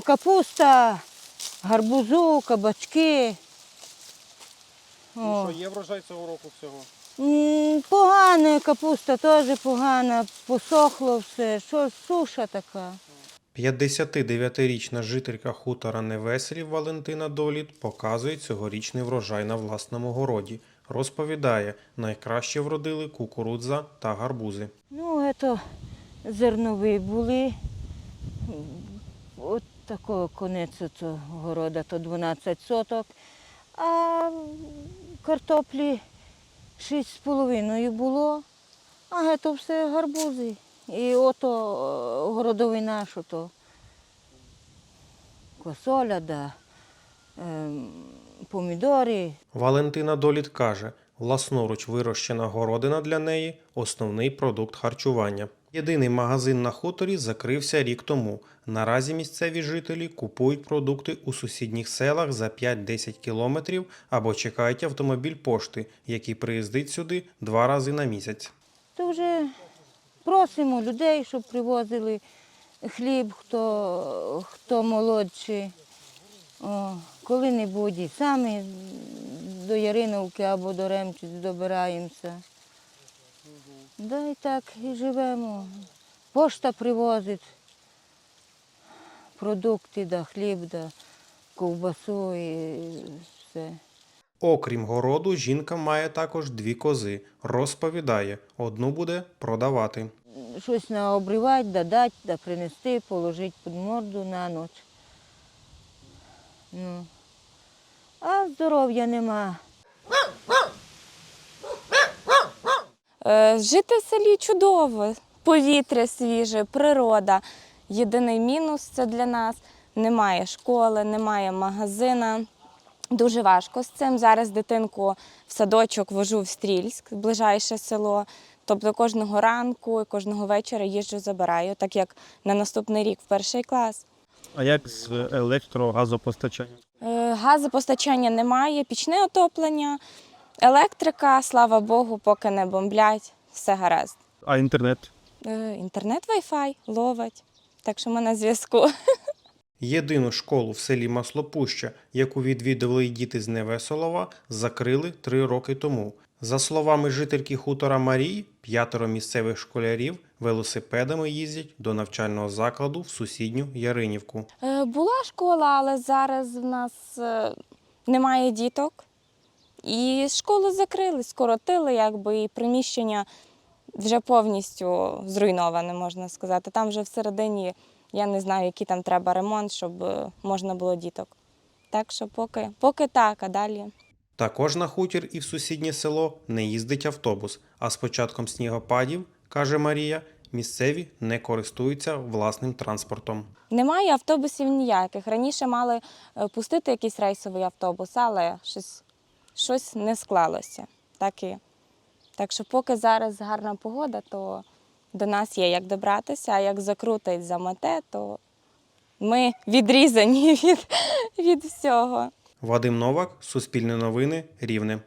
Капуста, гарбузу, кабачки. О. Що є врожай цього року всього? М, Погано, капуста теж погана, посохло все, що суша така. 59-річна жителька хутора Невеселів Валентина Доліт показує цьогорічний врожай на власному городі. Розповідає, найкраще вродили кукурудза та гарбузи. Ну, це зернові були. От такого конець цього города, то 12 соток. А картоплі 6,5 було, а це все гарбузи. І ото е, городовина, що то квасоля, да, ем, помідори, Валентина Доліт каже, власноруч вирощена городина для неї основний продукт харчування. Єдиний магазин на хуторі закрився рік тому. Наразі місцеві жителі купують продукти у сусідніх селах за 5-10 кілометрів або чекають автомобіль пошти, який приїздить сюди два рази на місяць. То вже просимо людей, щоб привозили хліб, хто, хто молодший. Коли-небудь самі до Яриновки або до Ремчиць добираємося. Да і так і живемо. Пошта привозить продукти, да, хліб, да, ковбасу і все. Окрім городу, жінка має також дві кози. Розповідає, одну буде продавати. щось наобривати, да дати, да принести, положити під морду на ніч. Ну. А здоров'я нема. Жити в селі чудово, повітря свіже, природа. Єдиний мінус це для нас немає школи, немає магазина. Дуже важко з цим. Зараз дитинку в садочок вожу в Стрільськ, ближайше село. Тобто кожного ранку і кожного вечора їжджу, забираю, так як на наступний рік в перший клас. А як з електрогазопостачанням? Е, Газопостачання немає, пічне отоплення, електрика, слава Богу, поки не бомблять, все гаразд. А інтернет? Е, Інтернет, Wi-Fi ловить, так що ми на зв'язку. Єдину школу в селі Маслопуща, яку відвідували й діти з Невеселова, закрили три роки тому. За словами жительки хутора Марії, п'ятеро місцевих школярів велосипедами їздять до навчального закладу в сусідню Яринівку. Е, Була школа, але зараз в нас е, немає діток. І школу закрили, скоротили, якби і приміщення вже повністю зруйноване, можна сказати. Там вже всередині я не знаю, який там треба ремонт, щоб е, можна було діток. Так що поки, поки так, а далі. Також на хутір і в сусіднє село не їздить автобус, а з початком снігопадів, каже Марія, місцеві не користуються власним транспортом. Немає автобусів ніяких. Раніше мали е, пустити якийсь рейсовий автобус, але щось, щось не склалося. Так, і. так що, поки зараз гарна погода, то до нас є як добратися, а як закрутить замете, то ми відрізані від, від всього. Вадим Новак, Суспільне новини, Рівне.